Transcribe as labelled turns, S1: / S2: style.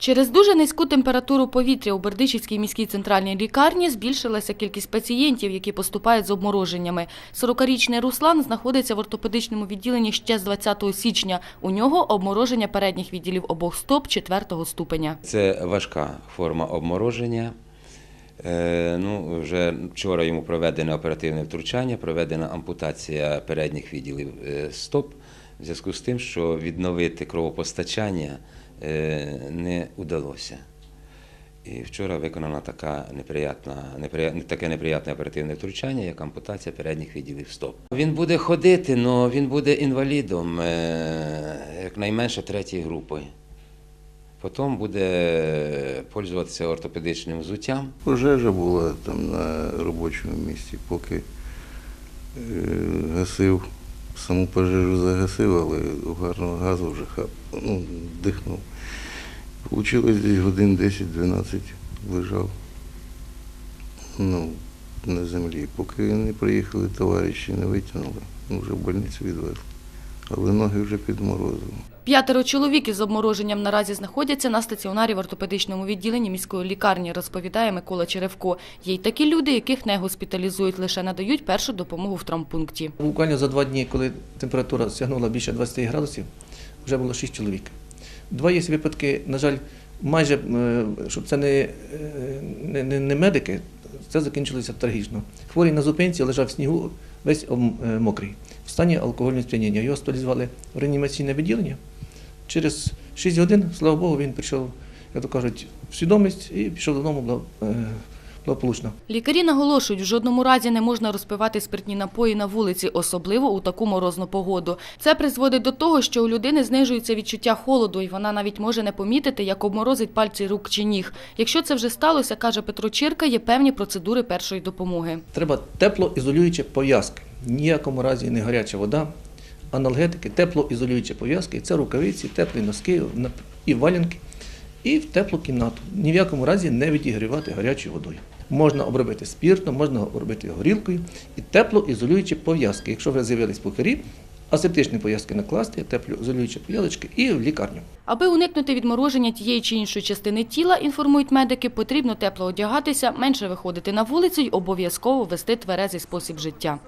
S1: Через дуже низьку температуру повітря у Бердичівській міській центральній лікарні збільшилася кількість пацієнтів, які поступають з обмороженнями. 40-річний Руслан знаходиться в ортопедичному відділенні ще з 20 січня. У нього обмороження передніх відділів обох стоп 4 ступеня.
S2: Це важка форма обмороження. Е, ну, вже вчора йому проведене оперативне втручання, проведена ампутація передніх відділів е, стоп в зв'язку з тим, що відновити кровопостачання е, не удалося. І вчора виконана така неприятна, неприя- таке неприятне оперативне втручання, як ампутація передніх відділів стоп. Він буде ходити, але він буде інвалідом, е, якнайменше третьої групи. Потім буде пользуватися ортопедичним взуттям.
S3: Пожежа була там на робочому місці, поки е, гасив, саму пожежу загасив, але угарного газу вже хап, ну, дихнув. Получилось десь годин 10-12 лежав ну, на землі. Поки не приїхали товариші, не витягнули, ну, вже в больницю відвезли. Але ноги вже підморозили.
S1: П'ятеро чоловіків з обмороженням наразі знаходяться на стаціонарі в ортопедичному відділенні міської лікарні, розповідає Микола Черевко. Є й такі люди, яких не госпіталізують, лише надають першу допомогу в травмпункті.
S4: Буквально за два дні, коли температура сягнула більше 20 градусів, вже було 6 чоловік. Два є випадки, на жаль, майже, е, щоб це не, е, не, не, не медики, це закінчилося трагічно. Хворий на зупинці лежав в снігу, весь е, мокрий, в стані алкогольного сп'яніння. Його госпіталізували в реанімаційне відділення. Через 6 годин, слава Богу, він прийшов, як то кажуть, в свідомість і пішов додому благополучно.
S1: Лікарі наголошують, в жодному разі не можна розпивати спиртні напої на вулиці, особливо у таку морозну погоду. Це призводить до того, що у людини знижується відчуття холоду, і вона навіть може не помітити, як обморозить пальці рук чи ніг. Якщо це вже сталося, каже Петро Чірка, є певні процедури першої допомоги.
S4: Треба теплоізолюючі пов'язки. Ніякому разі не гаряча вода, аналгетики, теплоізолюючі пов'язки. Це рукавиці, теплі носки і валянки. І в теплу кімнату. Ні в якому разі не відігрівати гарячою водою. Можна обробити спіртом, можна обробити горілкою і теплоізолюючі пов'язки. Якщо вже з'явились пухарі, асептичні пов'язки накласти, теплоізолюючі пов'язки і в лікарню.
S1: Аби уникнути відмороження тієї чи іншої частини тіла, інформують медики, потрібно тепло одягатися, менше виходити на вулицю й обов'язково вести тверезий спосіб життя.